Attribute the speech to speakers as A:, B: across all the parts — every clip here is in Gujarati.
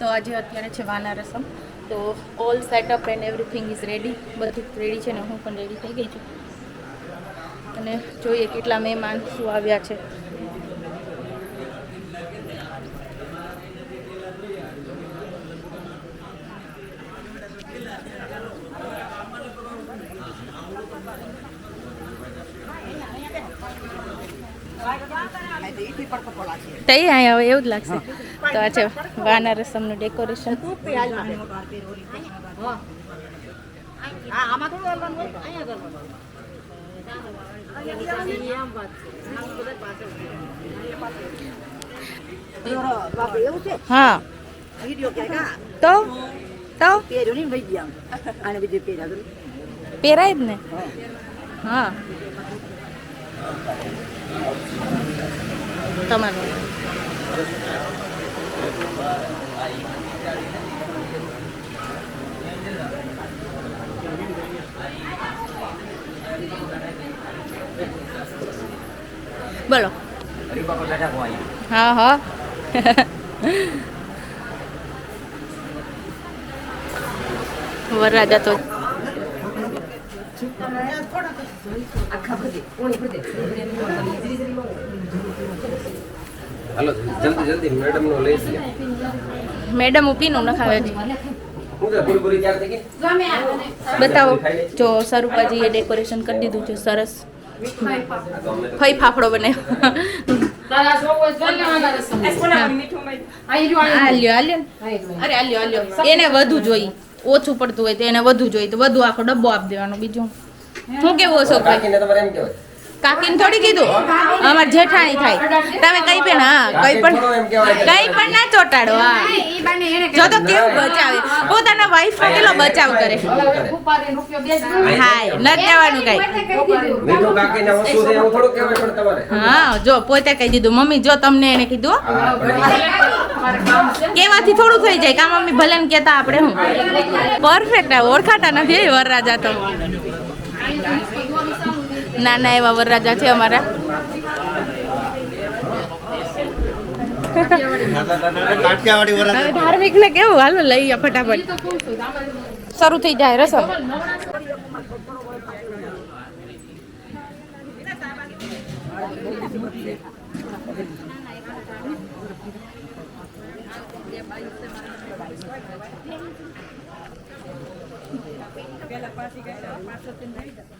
A: તો આજે અત્યારે છે વાના રસમ. તો all setup and everything is ready બધું રેડી છે ને હું પણ રેડી થઈ ગઈ છું. અને જોઈએ કેટલા મહેમાન શું આવ્યા છે. તઈ અહીંયા હવે એવું જ લાગશે. તો આ છે વાના રસમનું ડેકોરેશન હા. તો? તો?
B: પહેરાય
A: જ ને? હા. તમારું બોલો હા હા વરરાજા તો
C: હાલો જલ્દી જલ્દી મેડમ નો લઈ લે.
A: મેડમ ઉપીનું નખાવે બતાવો જો સ્વરૂપાજીએ ડેકોરેશન કરી દીધું છે સરસ. ફઈ ફાફડો બનાવ્યો. આલ્યો. અરે આલ્યો આલ્યો. એને વધુ જોઈ. ઓછું પડતું હોય તો એને વધુ જોઈએ તો વધુ આખો ડબ્બો આપી દેવાનો બીજું. હું કેવું છો
C: એમ કહેવાય.
A: કાકીને થોડી કીધું અમાર જેઠાણી થાય. તમે કઈ પણ હા કઈ પણ કઈ પણ ના ચોટાડો હા. જો તો કેવું બચાવે. પોતાના વાઈફ કેટલો બચાવ કરે? હાય ન જવાનું કઈ.
C: મીઠું કાકીને ઓછું છે એવું થોડું કહેવાય પણ તમારે.
A: હા જો પોતે કહી દીધું મમ્મી જો તમને એને કીધું. કેવાથી થોડું થઈ જાય કા મમ્મી ભલે ને કેતા આપણે હું પરફેક્ટ ઓળખાતા નથી વરરાજા તો. નાના એવા વરરાજા છે અમારા. ધાર્મિક ને કેવું? હાલો લઈએ ફટાફટ. શરૂ થઈ જાય રસમ બાબુ છે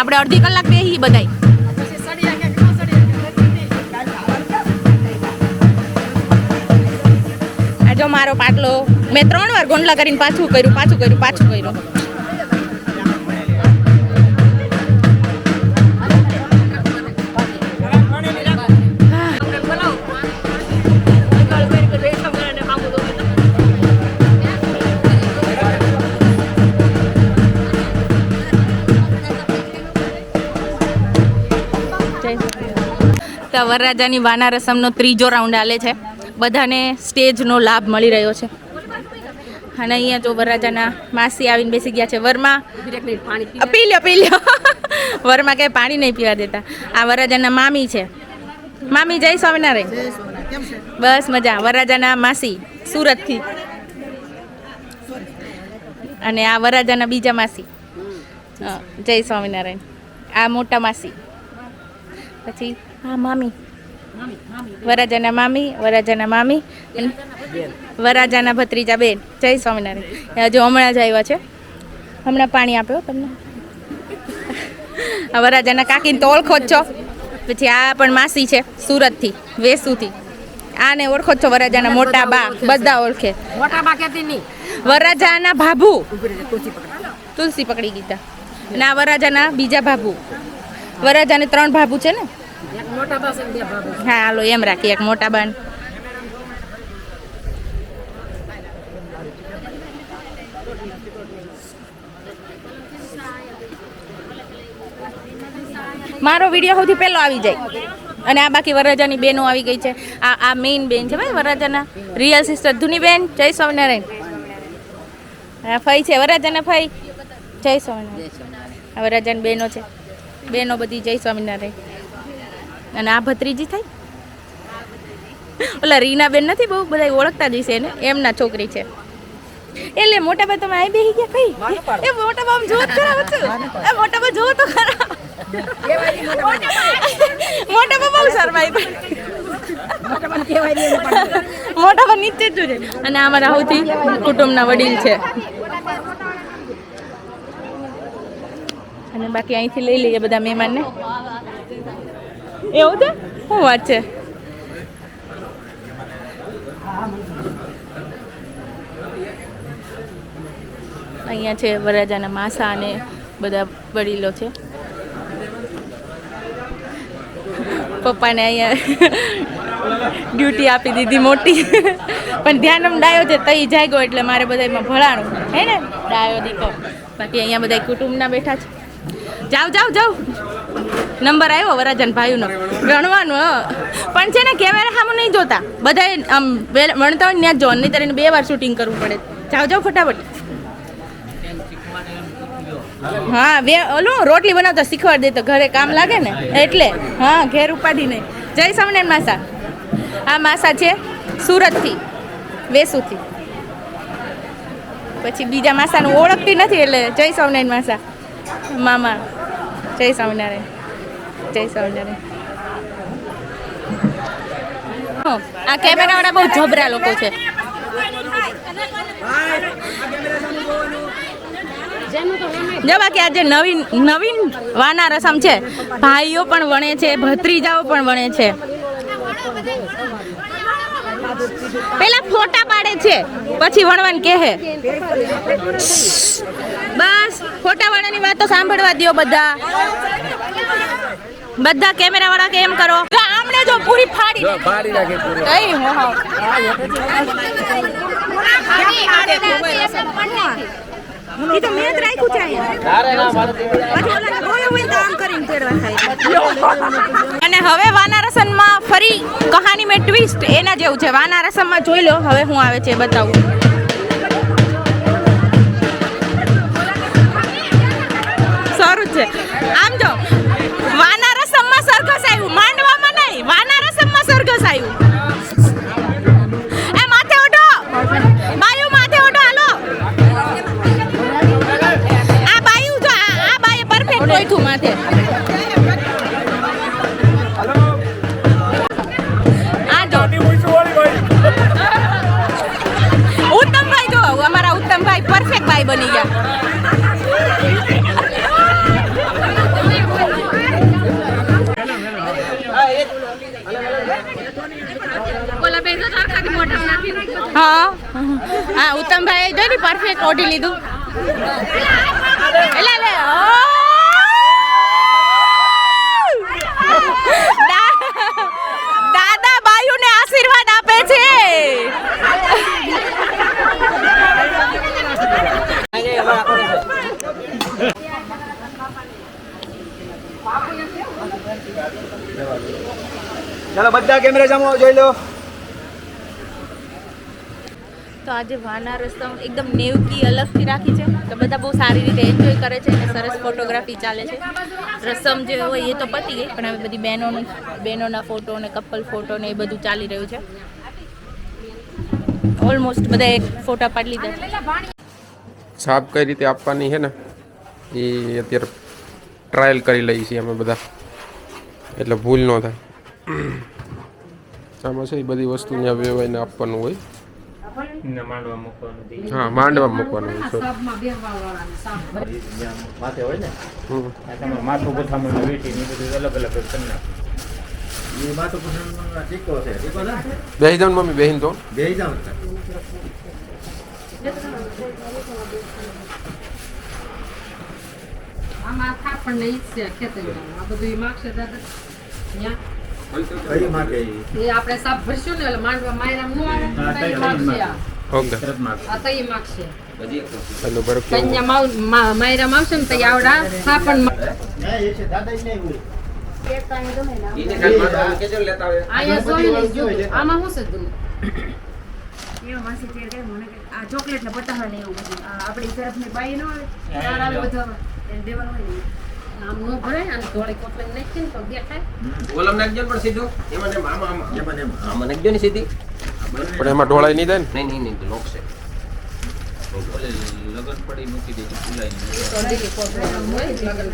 A: આપણે અડધી કલાક બેહી બધાય. જો મારો પાટલો, મેં ત્રણ વાર ગોંડલા કરીને પાછું કર્યું પાછું કર્યું પાછું કર્યું. તો વરરાજાની વાના રસમનો ત્રીજો રાઉન્ડ હાલે છે. બધાને સ્ટેજનો લાભ મળી રહ્યો છે. અને અહીંયા જો વરરાજાના માસી આવીને બેસી ગયા છે. વરમા પીલ્યો પીલ્યો લ્યો કે પાણી નહીં પીવા દેતા. આ વરરાજાના મામી છે. મામી જય સ્વામિનારાયણ. બસ મજા. વરરાજાના માસી સુરતથી. અને આ વરરાજાના બીજા માસી. જય સ્વામિનારાયણ. આ મોટા માસી. પછી હા મામી. વરાજાના મામી. વરાજાના મામી વરાજાના ભત્રીજા બેન જય સ્વામિનારાયણ. હજુ હમણાં જ આવ્યા છે. હમણાં પાણી આપ્યો તમને. આ વરાજાના કાકીને તો ઓળખો જ છો. પછી આ પણ માસી છે સુરતથી વેસુથી. આને ઓળખો છો વરાજાના મોટા બા. બધા ઓળખે
D: મોટા બા નહીં.
A: વરરાજાના ભાભુ.
B: તુલસી પકડી
A: ગીતા. અને આ વરાજાના બીજા ભાભુ. વરાજાને ત્રણ ભાભુ છે ને? હા, હાલો, એમ રાખીએ, એક મોટા બાન. મારો વીડિયો સૌથી પહેલો આવી જાય. અને આ બાકી વરરાજાની બેનો આવી ગઈ છે. આ આ મેઇન બેન છે, ભાઈ, વરરાજાના રિયલ સિસ્ટર ધુની બેન જય સ્વામિનારાયણ. હા ફઈ છે, વરરાજાના ફઈ. જય સ્વામિનારાયણ. વરરાજાની બેનો છે. બેનો બધી, જય સ્વામિનારાયણ. અને આ ભત્રીજી થાય? ઓલા રીનાબેન નથી બહુ બધા ઓળખતા જ હશે એને? એમના છોકરી છે. એટલે મોટા બા તમે આવી બેસી ગયા કઈ? એ મોટા બા આમ જોવો તો એ મોટા બા જો તો ખરા મોટા બા બહુ શરમાઈ મોટા બા નીચે જ છે અને આ અમારા સૌથી કુટુંબના વડીલ છે. અને બાકી અહીંથી લઈ લઈએ બધા મહેમાનને. એવું છે? શું વાત છે? અહીંયા છે વરરાજાના માસા અને બધા વડીલો છે. પપ્પાને અહીંયા ડ્યુટી આપી દીધી મોટી. પણ ધ્યાન આમ ડાયો છે, તઈ જાગ્યો એટલે મારે બધા એમાં ભણાણું. હે ને? ડાયો દીકો બાકી અહીંયા બધા કુટુંબના બેઠા છે. જાવ જાવ જાવ નંબર આવ્યો વરાજન ભાઈનો. ગણવાનો પણ છે ને, કેમેરા સામે નહીં જોતા. બધા આમ વણતા હોય ત્યાં જ જોવાનું, નહીં ત્યારે બે વાર શૂટિંગ કરવું પડે. જાઓ જાઓ ફટાફટ. હા, બે, ઓલું, રોટલી બનાવતા શીખવાડ દે તો ઘરે કામ લાગે ને, એટલે. હા, ઘેર ઉપાડી નહીં. જય સ્વામિનારાયણ માસા. આ માસા છે સુરતથી, વેસુથી. પછી બીજા માસાનું ઓળખતી નથી એટલે જય સ્વામિનારાયણ માસા. મામા. જય સ્વામિનારાયણ. જય સ્વામિનારાયણ. આ કેમેરાવાળા બહુ જબરા લોકો છે. જો બાકી આજે નવીન નવીન વાના રસમ છે, ભાઈઓ પણ વણે છે, ભત્રીજાઓ પણ વણે છે. પેલા ફોટા પાડે છે, પછી વણવાન કહે. બસ ફોટાવાળાની વાતો સાંભળવા દ્યો બધા. બધા કેમેરા વાળા કે એમ કરો આમને આમણે જો પૂરી ફાડી
C: ફાડી નાખે પૂરી.
A: કઈ હો હો. ઈ તો મેં જ રાખ્યું છે અહીંયા. અને હવે વાના રસમમાં ફરી કહાની મેં ટ્વિસ્ટ એના જેવું છે. વાના રસમમાં જોઈ લો હવે હું આવે છે બતાવું. સારું છે. આમ જો વાના રસમમાં સરઘસ આવ્યું. માંડવામાં નહીં વાના રસમમાં સરઘસ આવ્યું. હા. હા ઉત્તમભાઈ જો ને પરફેક્ટ ઓઢી લીધું. એટલે લે દાદા બાયુને આશીર્વાદ આપે છે.
E: ચાલો, બધા કેમેરા જમો જોઈ લો.
A: તો આજે વાના રસમ એકદમ નેવકી, અલગથી રાખી છે. તો બધા બહુ સારી રીતે એન્જોય કરે છે અને સરસ ફોટોગ્રાફી ચાલે છે. રસમ જે હોય એ તો પતી ગઈ, પણ હવે બધી બહેનોની, બહેનોના ફોટો ને કપલ ફોટો ને એ બધું ચાલી રહ્યું છે. ઓલમોસ્ટ બધા એક ફોટા પાડી લીધા
F: છાપ કઈ રીતે આપવાની છે ને? એ અત્યારે ટ્રાયલ કરી લઈએ છીએ અમે બધા. એટલે ભૂલ ન થાય. આમાં છે એ બધી વસ્તુ ત્યાં વેવાઈને આપવાનું હોય. હા માંડવા મૂકવાનું.
G: માથે હોય ને
F: હમ.
G: આ તમારે માથું ગોઠામણ વેઠી ને બધું અલગ અલગ કરી
F: જાઓ ને મમ્મી બેહીને તો.
G: બેસી જાઉં
D: આમાં થાપણ ને ઈ છે ખેતર આ બધું માગશે દાદા.
G: કઈ?
D: એ આપણે ને એટલે માંડવા માયરામ નો આવે. માગશે.
F: ઓકે.
D: આ તઈ માગશે
F: બરફ
D: કન્યા માયરામ આવશે ને તઈ આવડા
G: એ છે દાદા નહીં હોય.
C: ને
D: ને આમાં શું છે તું?
H: એવું માસી તે કહે મને આ ચોકલેટ ને પતાવા ને એવું બધું. આપણી તરફની બાઈ ન આવે આવે વધારવા દેવાનું હોય ને.
D: આમ નો ભરાય અને ધોળી કોટલે નાખીને તો દેખાય
C: ઓલમ નાખજો પણ સીધું. એમાં ને એમાં, આમાં આમાં.
G: એમાં ને એમાં.
C: નાખજો ને સીધી.
F: પણ એમાં ઢોળાઈ નહીં જાય ને?
C: નહીં નહીં નહીં લોક છે. લગન પડી મૂકી દેજો ફૂલાઈ
D: તો લીલી કોથળી આમ હોય લગન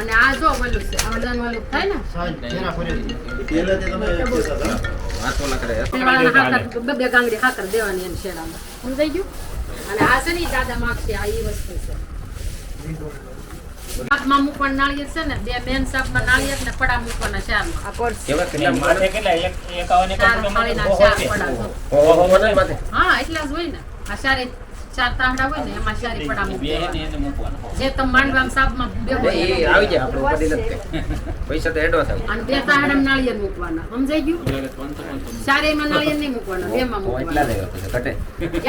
D: અને આ જો ઓલું છે આવડાનું ઓલું થાય ને?
G: જેના તે તમે કહેતા હતા.
C: કરે
D: બે બે ગાંગડી હાકર દેવાની એમ શેડામાં સમજાઈ ગયું? અને આ છે ને દાદા માગશે આ એ વસ્તુ છે. શાકમાં મૂકવાનું નાળિયેર છે ને બે મેન શાકમાં નાળિયેર ને પડા મૂકવાના
C: કેવા કેટલા. માથે.
D: હા એટલા જ હોય ને. આ ચારે ચાર તાંડા હોય ને એમાં ચારી પડા મૂકવાના. જે તમે માંડવામાં શાકમાં બે
C: એ આવી જાય આપણે ઉપાધિ નથી પૈસા તો એડવાન્સ આવે
D: અને બે તાંડા નાળિયેર મૂકવાના. સમજાઈ ગયું? ચારેયમાં નાળિયેર નહીં મૂકવાના બેમાં
C: ઓ, એટલા જ પછી ઘટે.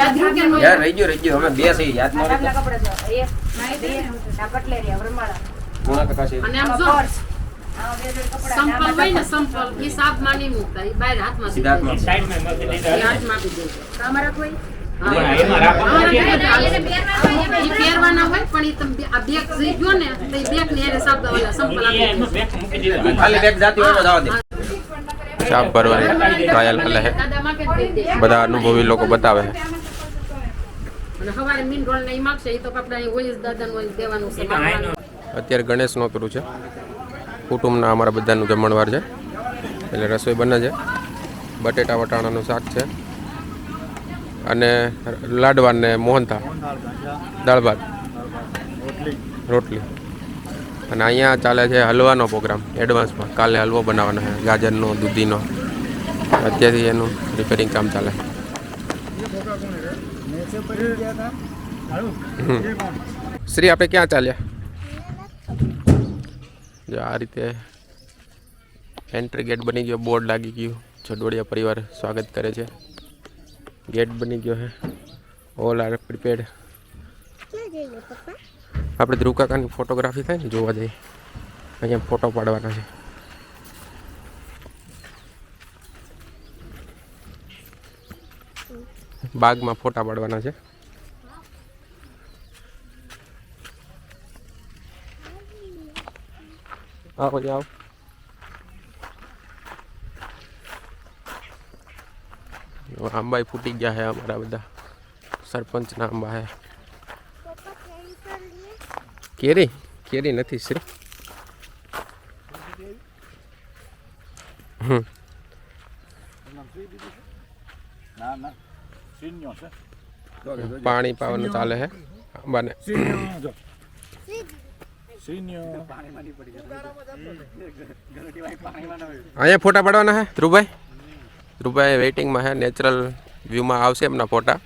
D: યાદ રહ્યું
C: યાર રહી ગયું રહી ગયું. અમે બે સહી યાદ ન
H: આટલા કપડા જો એક બે આ કટલેરી વરમાળા.
C: પૂર્ણ કકા છે
D: અને આમ જો
H: પર્સ આ બે જોડી કપડા.
D: સંપલ હોય ને સંપલ. એ સાપમાં નહીં મૂકતા એ બહાર હાથમાં.
C: સીધા હાથમાં.
D: એ હાથમાં આપી દેજો
H: તમારા કોઈ?
D: હા. હા, ઈ પહેરવાના હોય પણ ઈ તમે બે- આ બેગ જઈ ગયો ને તો ઈ બેગ ને હારે સાપ ઓલા સંપલ આપી દેજો.
C: ખાલી બેગ જાતી હોય તો જવા દે.
F: ચાપ ભરવાની ટ્રાયલ કરે છે. બધા અનુભવી લોકો બતાવે છે
D: અને સવારે મીન રોલ ને ઈ માગશે ઈ તો કપડા અહીં હોય જ દાદાનું હોય દેવાનું છે માગવાનું.
F: અત્યારે ગણેશ નોતરું છે. કુટુંબના અમારા બધાનું જમણવાર છે. એટલે રસોઈ બને છે. બટેટા વટાણાનું શાક છે. અને લાડવાને મોહનથાળ. દાળ ભાત. રોટલી. અને અહીંયા ચાલે છે હલવાનો પ્રોગ્રામ એડવાન્સમાં. કાલે હલવો બનાવવાનો છે ગાજરનો દૂધીનો. અત્યારથી એનું રિપેરિંગ કામ ચાલે. શ્રી આપણે ક્યાં ચાલ્યા? જો આ રીતે એન્ટ્રી ગેટ બની ગયો બોર્ડ લાગી ગયું. છડોડિયા પરિવાર સ્વાગત કરે છે. ગેટ બની ગયો છે ઓલ આર પ્રિપેર્ડ આપણે ધ્રુવ કાકાની ફોટોગ્રાફી થાય ને જોવા જઈએ. અહીંયા ફોટો પાડવાના છે. બાગમાં ફોટા પાડવાના છે. આવો જાઓ આંબા ફૂટી ગયા છે અમારા બધા સરપંચના આંબા છે કેરી કેરી નથી શ્રી હમ પાણી પાવાનું ચાલે છે આંબાને અહીંયા ફોટા પાડવાના છે ધ્રુવભાઈ ધ્રુવભાઈ વેઇટિંગમાં હે નેચરલ વ્યૂમાં આવશે એમના ફોટા.